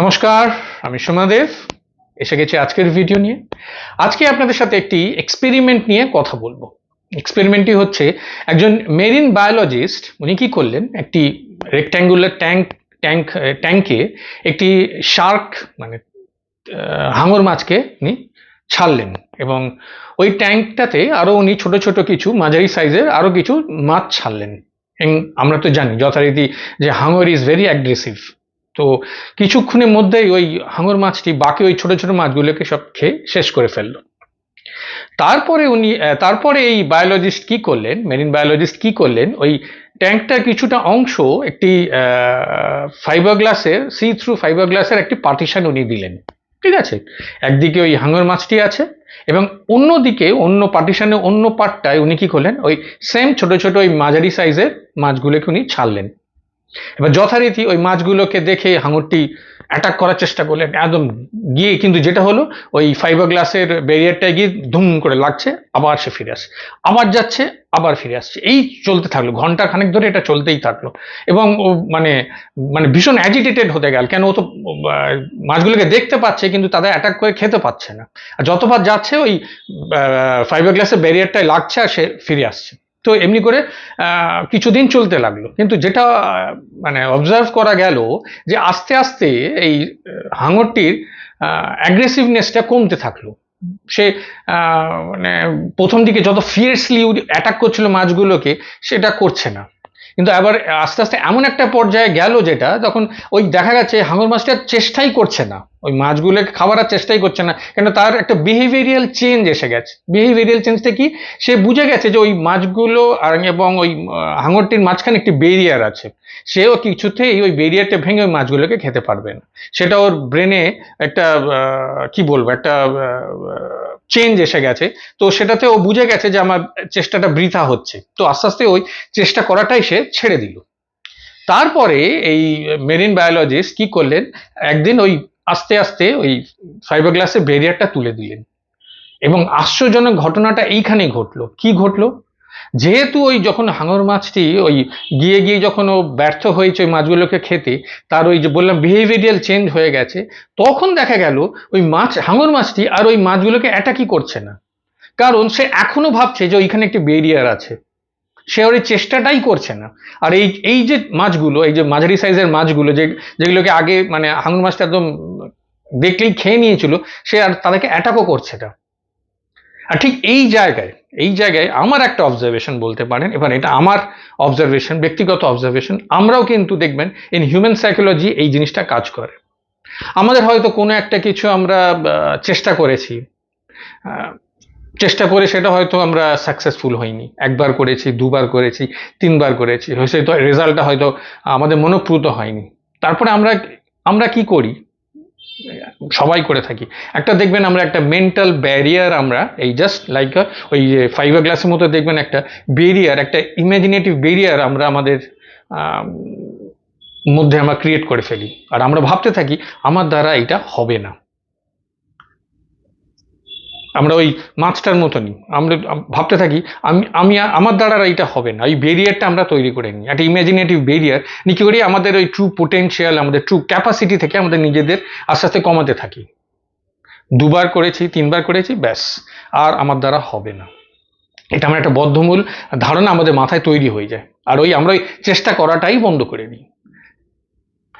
নমস্কার, আমি সোমাদেব এসে গেছি আজকের ভিডিও নিয়ে। আজকে আপনাদের সাথে একটি এক্সপেরিমেন্ট নিয়ে কথা বলব। এক্সপেরিমেন্টটি হচ্ছে একজন মেরিন বায়োলজিস্ট উনি কি করলেন? একটি রেক্ট্যাঙ্গুলার ট্যাঙ্ক ট্যাঙ্ক ট্যাঙ্কে একটি শার্ক মানে হাঙর মাছকে উনি ছাড়লেন এবং ওই ট্যাঙ্কটাতে আরও উনি ছোট ছোট কিছু, মাঝারি সাইজের আরও কিছু মাছ ছাড়লেন। আমরা তো জানি যথারীতি যে হাঙর ইজ ভেরি অ্যাগ্রেসিভ তো কিছুক্ষণের মধ্যেই ওই হাঙর মাছটি, বাকি ওই ছোট ছোট মাছগুলোকে সব খেয়ে শেষ করে ফেলল। তারপরে উনি তারপরে এই বায়োলজিস্ট কি করলেন মেরিন বায়োলজিস্ট কি করলেন, ওই ট্যাঙ্কটার কিছুটা অংশ একটি ফাইবার গ্লাসের সি থ্রু ফাইবার গ্লাসের একটি পার্টিশন উনি দিলেন। ঠিক আছে? একদিকে ওই হাঙর মাছটি আছে এবং অন্যদিকে অন্য পার্টিশনের অন্য পার্টটায় উনি কি করলেন, ওই সেম ছোট ছোট ওই মাঝারি সাইজের মাছগুলোকে উনি ছাড়লেন। এবার যথারীতি ওই মাছগুলোকে দেখে হাঙরটি অ্যাটাক করার চেষ্টা করলেন। একদম গিয়ে কিন্তু যেটা হলো, ওই ফাইবার গ্লাসের ব্যারিয়ারটায় গিয়ে ধুম করে লাগছে, আবার সে ফিরে আসে। আবার যাচ্ছে, আবার ফিরে আসছে। এই চলতে থাকল। ঘণ্টা খানেক ধরে এটা চলতেই থাকল। এবং ও মানে মানে ভীষণ অ্যাজিটেটেড হতে গেল। কেন ও তো মাছগুলোকে দেখতে পাচ্ছে, কিন্তু তাদের অ্যাটাক করে খেতে পাচ্ছে না। আর যতবার যাচ্ছে, ওই ফাইবার গ্লাসের ব্যারিয়ারটায় লাগছে আর সে ফিরে আসছে। তো এমনি করে কিছুদিন চলতে লাগল। কিন্তু যেটা মানে অবজার্ভ করা গেল যে আস্তে আস্তে এই হাঙরটির অ্যাগ্রেসিভনেসটা কমতে থাকল। সে মানে প্রথম দিকে যত ফিয়ার্সলি অ্যাটাক করছিল মাছগুলোকে, সেটা করছে না। কিন্তু আবার আস্তে আস্তে এমন একটা পর্যায়ে গেল যেটা তখন ওই দেখা গেছে হাঙর মাছটা চেষ্টাই করছে না। ওই মাছগুলোকে খাবার আর চেষ্টাই করছে না। কেন তার একটা বিহেভিয়ারিয়াল চেঞ্জ এসে গেছে। বিহেভিয়ারিয়াল চেঞ্জটা কি? সে বুঝে গেছে যে ওই মাছগুলো আর এবং ওই হাঙরটির মাঝখানে একটি বেরিয়ার আছে। সেও কিছুতেই ওই বেরিয়ারটা ভেঙে ওই মাছগুলোকে খেতে পারবে না। সেটা ওর ব্রেনে একটা কি বলব? একটা চেঞ্জ এসে গেছে। তো সেটাতে ও বুঝে গেছে যে আমার চেষ্টাটা বৃথা হচ্ছে। তো আস্তে আস্তে ওই চেষ্টা করাটাই সে ছেড়ে দিল। তারপরে এই মেরিন বায়োলজিস্ট কি করলেন? একদিন ওই আস্তে আস্তে ওই ফাইবার গ্লাসের ব্যারিয়ারটা তুলে দিলেন। এবং আশ্চর্যজনক ঘটনাটা এইখানেই ঘটলো। কি ঘটলো? যেহেতু ওই যখন হাঙর মাছটি ওই গিয়ে গিয়ে যখন ও ব্যর্থ হয়েছে ওই মাছগুলোকে খেতে, তার ওই যে বললাম বিহেভিয়ারিয়াল চেঞ্জ হয়ে গেছে, তখন দেখা গেল ওই মাছ, হাঙর মাছটি আর ওই মাছগুলোকে অ্যাটাকই করছে না। কারণ সে এখনও ভাবছে যে ওইখানে একটি বেরিয়ার আছে। সে ওর এই চেষ্টাটাই করছে না। আর এই এই যে মাছগুলো, এই যে মাঝারি সাইজের মাছগুলো যে, যেগুলোকে আগে মানে হাঙর মাছটা একদম দেখলেই খেয়ে নিয়েছিল, সে আর তাদেরকে অ্যাটাকও করছে না। আর ঠিক এই জায়গায় এই জায়গায় আমার একটা অবজারভেশন বলতে পারেন, এবার এটা আমার অবজারভেশন ব্যক্তিগত অবজারভেশন আমরাও কিন্তু দেখবেন ইন হিউম্যান সাইকোলজি এই জিনিসটা কাজ করে। আমাদের হয়তো কোনো একটা কিছু আমরা চেষ্টা করেছি চেষ্টা করে সেটা হয়তো আমরা সাকসেসফুল হইনি। একবার করেছি, দুবার করেছি, তিনবার করেছি, হয়তো রেজাল্টটা হয়তো আমাদের মনোপ্রুত হয়নি। তারপরে আমরা আমরা কি করি? সবাই করে থাকি। একটা দেখবেন আমরা একটা মেন্টাল ব্যারিয়ার আমরা, এই জাস্ট লাইক ওই ফাইবার গ্লাসের মতো দেখবেন একটা বেরিয়ার একটা ইমাজিনেটিভ বেরিয়ার আমরা আমাদের মধ্যে আমরা ক্রিয়েট করে ফেলি। আর আমরা ভাবতে থাকি, আমার দ্বারা এটা হবে না। আমরা ওই মাছটার মতনই। আমরা ভাবতে থাকি, আমি আমি আমার দ্বারা এইটা হবে না। ওই বেরিয়ারটা আমরা তৈরি করে নিই। একটা ইমাজিনেটিভ বেরিয়ার নিয়ে কি করি আমাদের ওই ট্রু পোটেনশিয়াল আমাদের ট্রু ক্যাপাসিটি থেকে আমাদের নিজেদের আস্তে আস্তে কমাতে থাকি। দুবার করেছি, তিনবার করেছি, ব্যাস। আর আমার দ্বারা হবে না। এটা আমার একটা বদ্ধমূল ধারণা আমাদের মাথায় তৈরি হয়ে যায়। আর ওই আমরা ওই চেষ্টা করাটাই বন্ধ করে দিই।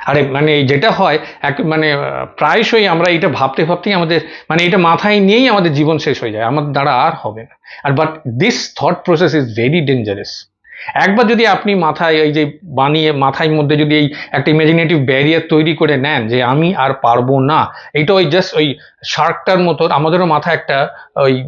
আরে মানে যেটা হয়, এক মানে প্রায়শই আমরা এটা ভাবতে ভাবতেই আমাদের মানে এটা মাথায় নিয়েই আমাদের জীবন শেষ হয়ে যায়। আমার দ্বারা আর হবে না। আর but this thought process is very dangerous একবার যদি আপনি মাথায় এই যে বানিয়ে, মাথায় মধ্যে যদি এই একটা ইমাজিনেটিভ ব্যারিয়ার তৈরি করে নেন যে আমি আর পারব না এটা ওই জাস্ট ওই শার্কটার মতো আমাদেরও মাথায় একটা ওই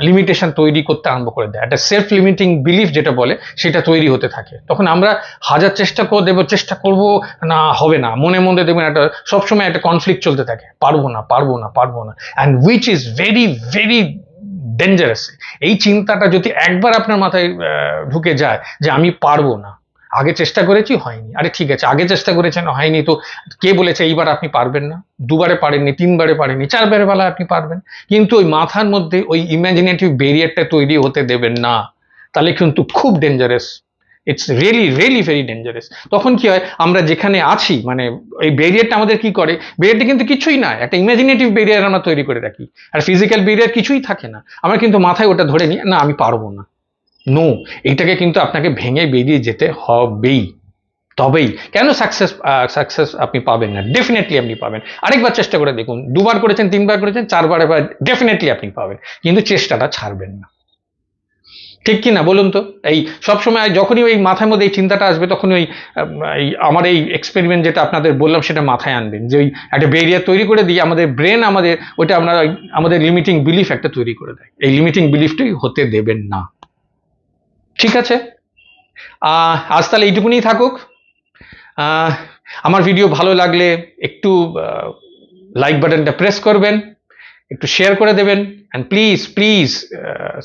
লিমিটেশন তৈরি করতে আরম্ভ করে দেয়। একটা সেলফ লিমিটিং বিলিফ যেটা বলে, সেটা তৈরি হতে থাকে। তখন আমরা হাজার চেষ্টা করে, দেবো, চেষ্টা করব না, হবে না। মনে মধ্যে দেখবেন একটা, সবসময় একটা কনফ্লিক্ট চলতে থাকে। পারব না পারব না পারব না। And which is very very dangerous এই চিন্তাটা যদি একবার আপনার মাথায় ঢুকে যায় যে আমি পারব না, আগে চেষ্টা করেছি, হয়নি। আরে ঠিক আছে, আগে চেষ্টা করেছেন, হয়নি তো কে বলেছে এইবার আপনি পারবেন না? দুবারে পারেননি, তিনবারে পারেননি, চারবারে বেলা আপনি পারবেন। কিন্তু ওই মাথার মধ্যে ওই ইমাজিনেটিভ ব্যারিয়ারটা তৈরি হতে দেবেন না, তাহলে কিন্তু খুব dangerous it's really really very dangerous তখন কি হয়? আমরা যেখানে আছি মানে এই ব্যারিয়ারটা আমাদের কি করে? ব্যারিয়ারটা কিন্তু কিছুই না, একটা ইমাজিনেটিভ ব্যারিয়ার আমরা তৈরি করে রাখি। আর ফিজিক্যাল ব্যারিয়ার কিছুই থাকে না। আমরা কিন্তু মাথায় ওটা ধরে নিই, না, আমি পারব না। নো এইটাকে কিন্তু আপনাকে ভেঙে বেরিয়ে যেতে হবেই। তবেই। কেন সাকসেস সাকসেস আপনি পাবেন না? ডেফিনেটলি আপনি পাবেন। আরেকবার চেষ্টা করে দেখুন। দুবার করেছেন, তিনবার করেছেন, চারবার এবার ডেফিনেটলি আপনি পাবেন। কিন্তু চেষ্টাটা ছাড়বেন না। ঠিক কি না বলুন তো? এই সবসময় যখনই ওই মাথার মধ্যে এই চিন্তাটা আসবে, তখনই ওই আমার এই এক্সপেরিমেন্ট যেটা আপনাদের বললাম সেটা মাথায় আনবেন। যে ওই একটা বেরিয়ার তৈরি করে দিয়ে আমাদের ব্রেন আমাদের, ওইটা আমরা আমাদের লিমিটিং বিলিফ একটা তৈরি করে দেয়। এই লিমিটিং বিলিফটাই হতে দেবেন না। ঠিক আছে? আজ তাহলে এইটুকুনি থাকুক। আমার ভিডিও ভালো লাগলে একটু লাইক বাটনটা প্রেস করবেন। একটু শেয়ার করে দেবেন। অ্যান্ড প্লিজ প্লিজ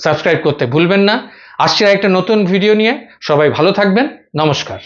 সাবস্ক্রাইব করতে ভুলবেন না। আসছে একটা নতুন ভিডিও নিয়ে। সবাই ভালো থাকবেন। নমস্কার।